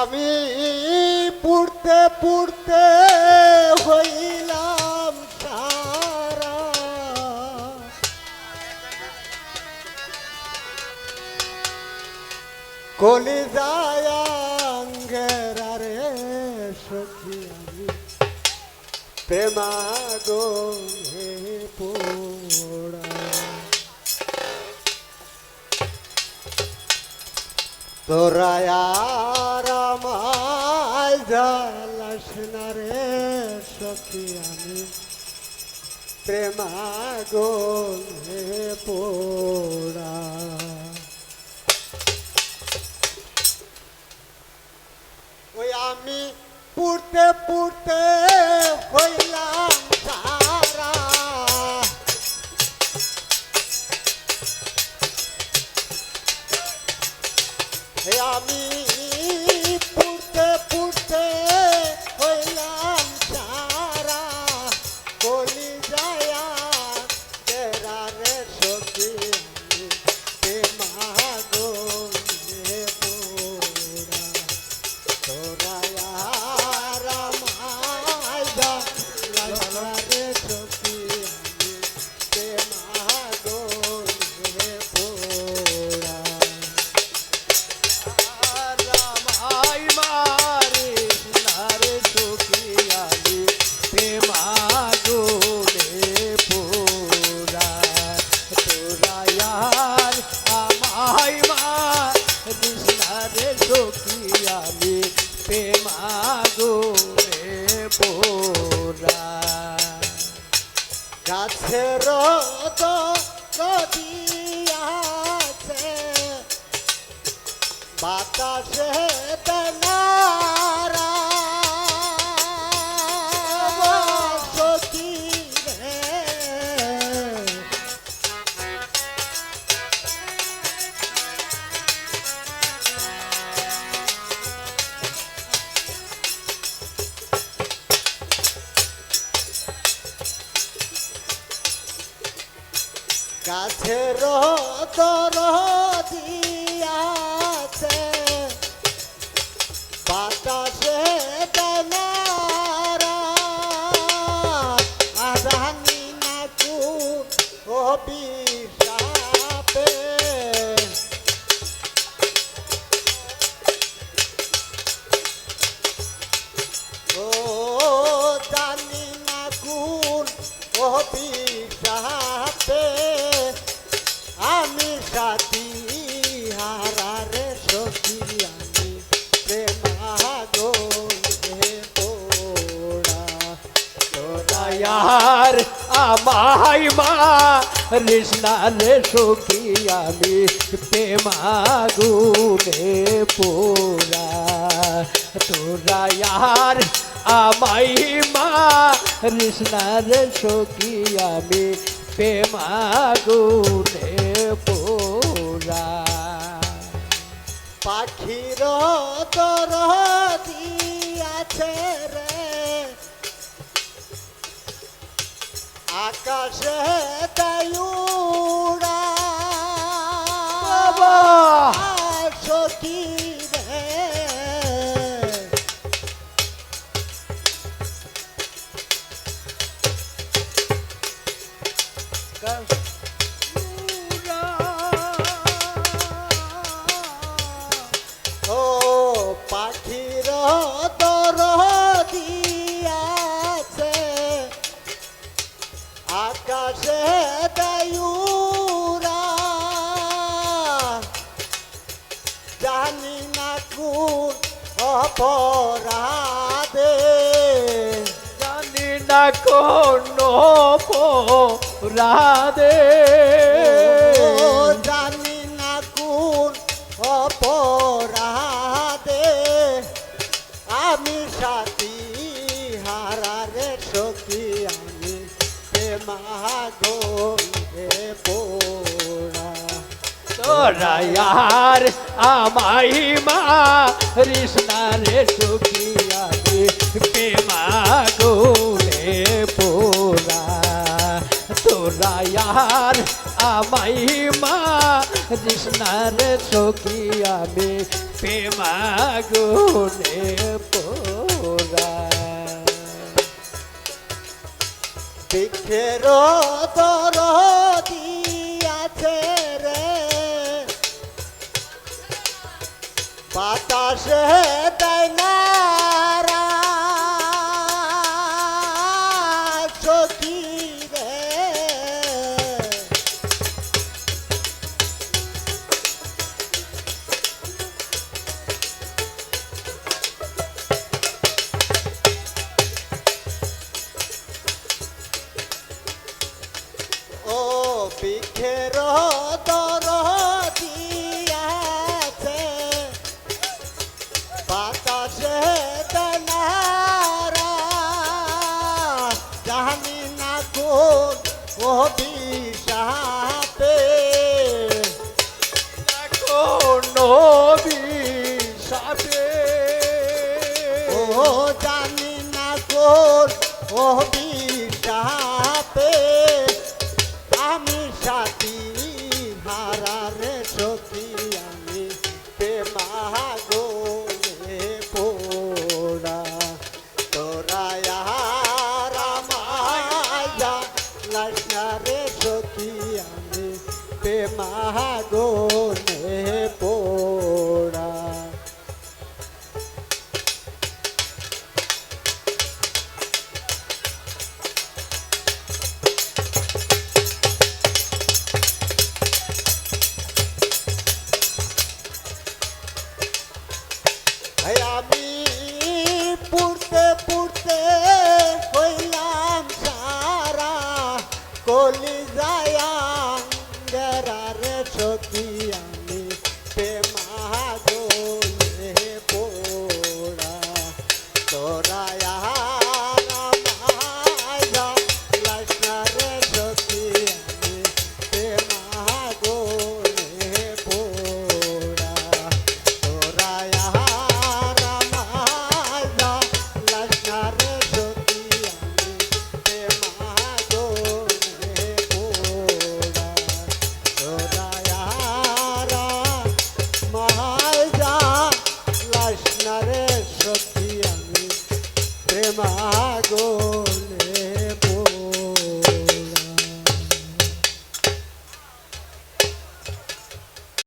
আমি পুড়তে পুড়তে হইলাম কলি যায় রে সখী আমি। হে পোড়া। তোরা আর আমায় রে সখী আমি। প্রেমাগো হে পোড়া। ওই আমি পুড়তে পুড়তে হইলাম সারা। হে আমি সখী গাছের তো নদী আছে বাতাসে বেনারা গাছের তর দিয়াছে। বাতাসে নাকু অভিশাপে ও জানি না কোন অভিশাপে আমি সাথী হারারে সখী আমি প্রেমাগো হে পোড়া। তোরা ইয়ার আমাই মা রে সখী আমি প্রেমাগুনে পোরা তোরা ইয়ার আমাই মা রে সখী আমি প্রেমাগুনে পোরা পাখির তর দিয়াছে রে। আকাশে তায়ুরা অপরাধে। জানি না কোন রাধে। জানি না কোন অপরাধে আমি সাথী হারারে সখী আমি প্রেমাগো হে পোড়া। তোরা ইয়ার আমাই মা কৃষ্ণা রে সুখিয়া ইয়ার আমাই মা, কৃষ্ণার সখী আমি প্রেমাগুনে পোরা বৃক্ষের দর দিয়াছে রে। বাতাসে দেয় না বৃক্ষের দর দিয়াছে বাতাসে দেনারা জানি না কোন বিষাপে কোনো বিষাপে ও জানি না কোন ও এই আমি